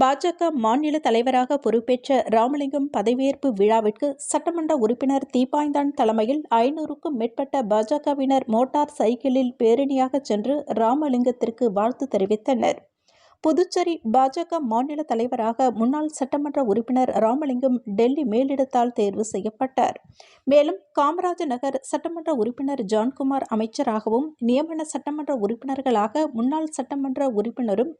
பாஜக மாநில தலைவராக பொறுப்பேற்ற ராமலிங்கம் பதவியேற்பு விழாவிற்கு சட்டமன்ற உறுப்பினர் தீபாய்ந்தான் தலைமையில் ஐநூறுக்கும் மேற்பட்ட பாஜகவினர் மோட்டார் சைக்கிளில் பேரணியாக சென்று ராமலிங்கத்திற்கு வாழ்த்து தெரிவித்தனர். புதுச்சேரி பாஜக மாநில தலைவராக முன்னாள் சட்டமன்ற உறுப்பினர் ராமலிங்கம் டெல்லி மேலிடத்தால் தேர்வு செய்யப்பட்டார். மேலும் காமராஜ நகர் சட்டமன்ற உறுப்பினர் ஜான்குமார் அமைச்சராகவும் நியமன சட்டமன்ற உறுப்பினர்களாக முன்னாள் சட்டமன்ற உறுப்பினரும்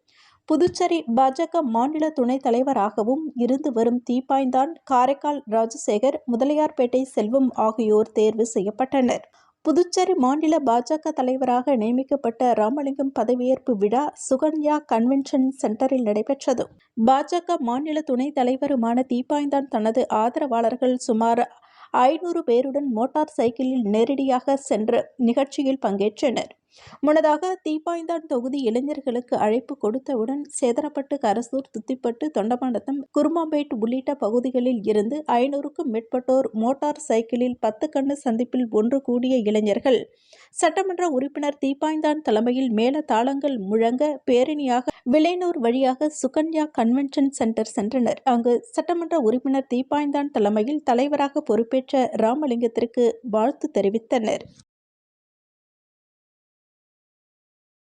புதுச்சேரி பாஜக மாநில துணைத் தலைவராகவும் இருந்து வரும் தீப்பாய்ந்தான் காரைக்கால் ராஜசேகர் முதலியார்பேட்டை செல்வம் ஆகியோர் தேர்வு செய்யப்பட்டனர். புதுச்சேரி மாநில பாஜக தலைவராக நியமிக்கப்பட்ட ராமலிங்கம் பதவியேற்பு விழா சுகன்யா கன்வென்ஷன் சென்டரில் நடைபெற்றது. பாஜக மாநில துணைத் தலைவருமான தீப்பாய்ந்தான் தனது ஆதரவாளர்கள் சுமார் ஐநூறு பேருடன் மோட்டார் சைக்கிளில் நேரடியாக சென்று நிகழ்ச்சியில் பங்கேற்றனர். முன்னதாக தீப்பாய்ந்தான் தொகுதி இளைஞர்களுக்கு அழைப்பு கொடுத்தவுடன் சேதரப்பட்டு கரசூர் துத்திப்பட்டு தொண்டமானத்தம் குருமாம்பேட் உள்ளிட்ட பகுதிகளில் இருந்து ஐநூறுக்கும் மேற்பட்டோர் மோட்டார் சைக்கிளில் பத்து கண்ணு சந்திப்பில் ஒன்று கூடிய இளைஞர்கள். சட்டமன்ற உறுப்பினர் தீப்பாய்ந்தான் தலைமையில் மேல தாளங்கள் முழங்க பேரணியாக விளைநூர் வழியாக சுகன்யா கன்வென்ஷன் சென்டர் சென்றனர். அங்கு சட்டமன்ற உறுப்பினர் தீப்பாய்ந்தான் தலைமையில் தலைவராக பொறுப்பேற்ற ராமலிங்கத்திற்கு வாழ்த்து தெரிவித்தனர்.